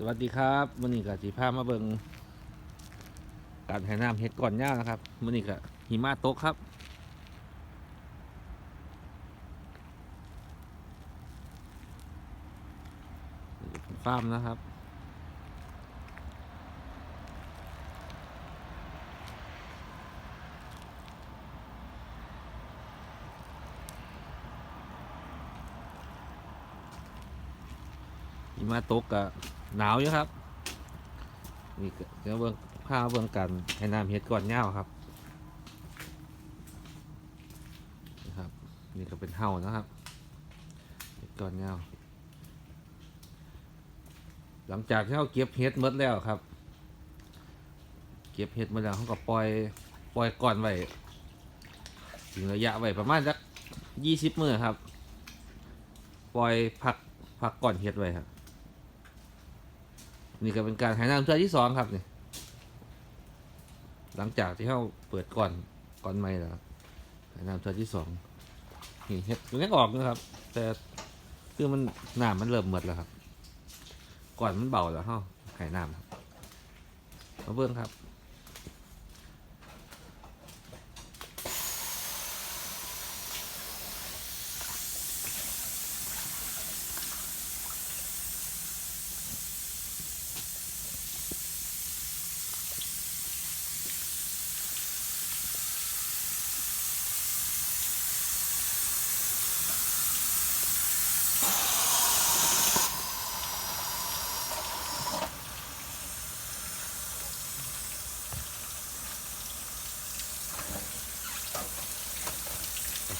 สวัสดีครับวันนี้ก็สีพามาเบิงการให้น้ำเห็ดก่อนย่านะครับวันนี้ก็หิมะตกครับนี่เป็นฟาร์มนะครับหิมะตกก็ หนาวอยู่ครับนี่เดี๋ยวเบิ่งข้าวเบิ่งกันให้น้ำเห็ดก่อนเงาครับนี่ครับนี่ก็เป็นเห่านะครับเห็ดก่อนเงาหลังจากที่เราเก็บเห็ดหมดแล้วครับ เก็บเห็ดหมาแล้วเขาก็ปล่อยปล่อยก่อนไว้ถึงระยะไว้ประมาณสักยี่สิบมือครับ ปล่อยพักพักก่อนเห็ดไว้ครับ นี่ก็เป็นการหายน้ำเทือที่สองครับนี่หลังจากที่เขาเปิดก่อนก่อนไม่แล้วครับหายน้ำเทือที่สองนี่เห็ดมันยังออกนะครับ แต่คือมันหนามมันเริ่มหมดแล้วครับ ก่อนมันเบาแล้วเขาหายน้ำครับมาเบิ้งครับ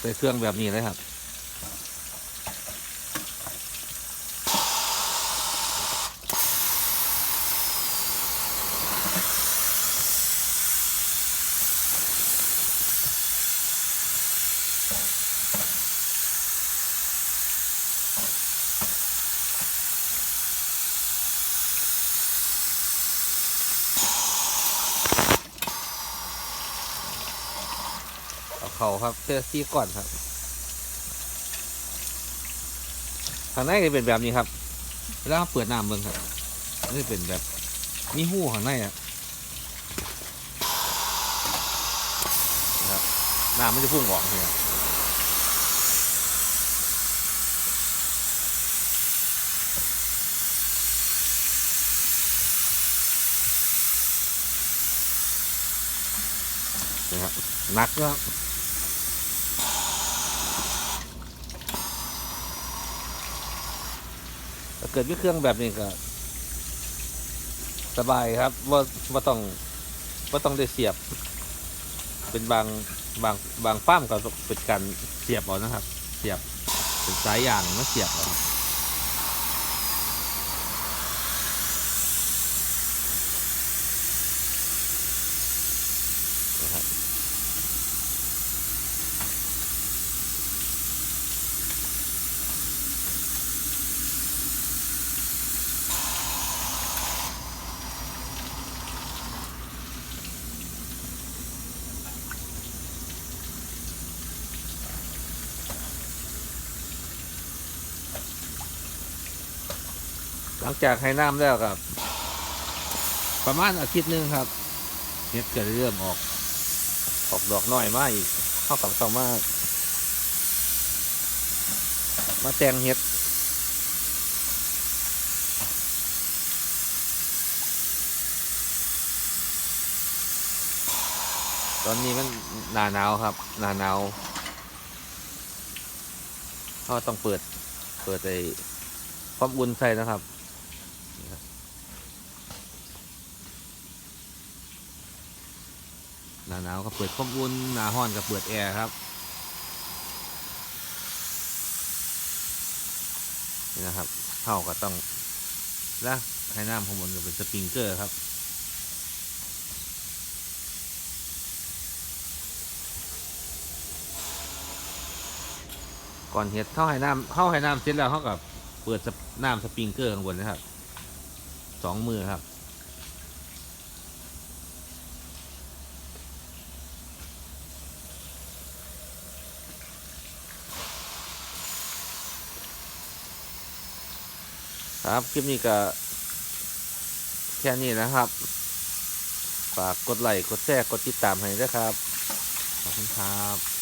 ใส่เครื่องแบบนี้เลยครับ เขาครับเสือซี่ก่อนครับทางในจะเป็นแบบนี้ครับแล้วเปิดน้ำเบิ่งครับนี่เป็นแบบมีหูข้างในอะนะครับน้ำมันจะพุ่งออกเนี่ยครับนะครับนักนะครับ ถ้า เกิดวิเครื่องแบบนี้ก็ สบายครับว่าว่าต้องว่าต้องได้เสียบ เป็นบางบางบางฟ้ามก็เป็นการเสียบเอานะครับ เสียบเป็นสายยางมาเสียบเอานะครับ หลังจากให้น้ำแล้วครับ ประมาณอาทิตย์หนึงครับเห็ดก็เริ่มออก ออกดอกน้อยมากอีกเท่ากับต้องมาก มาแตงเห็ดตอนนี้มันหนาหนาวครับ หนาหนาวก็ต้องเปิด เปิดไอ้ความอุ่นใส่นะครับนี่ครับ หนาหนาวก็เปิดความอุ่นหนาห้อนก็เปิดแอร์ครับนี่นะครับเข้าก็ต้องแล้วให้น้ำข้างบนก็เป็นสปริงเกอร์ครับก่อนเห็ดเข้าให้น้ำเข้าให้น้ำเสร็จแล้วเขากับเปิดน้ำสปริงเกอร์ข้างบนนะครับสองมือครับ ครับคลิปนี้ก็แค่นี้นะครับ ฝากกดไลค์กดแชร์กดติดตามให้ด้วยครับ ขอบคุณครับ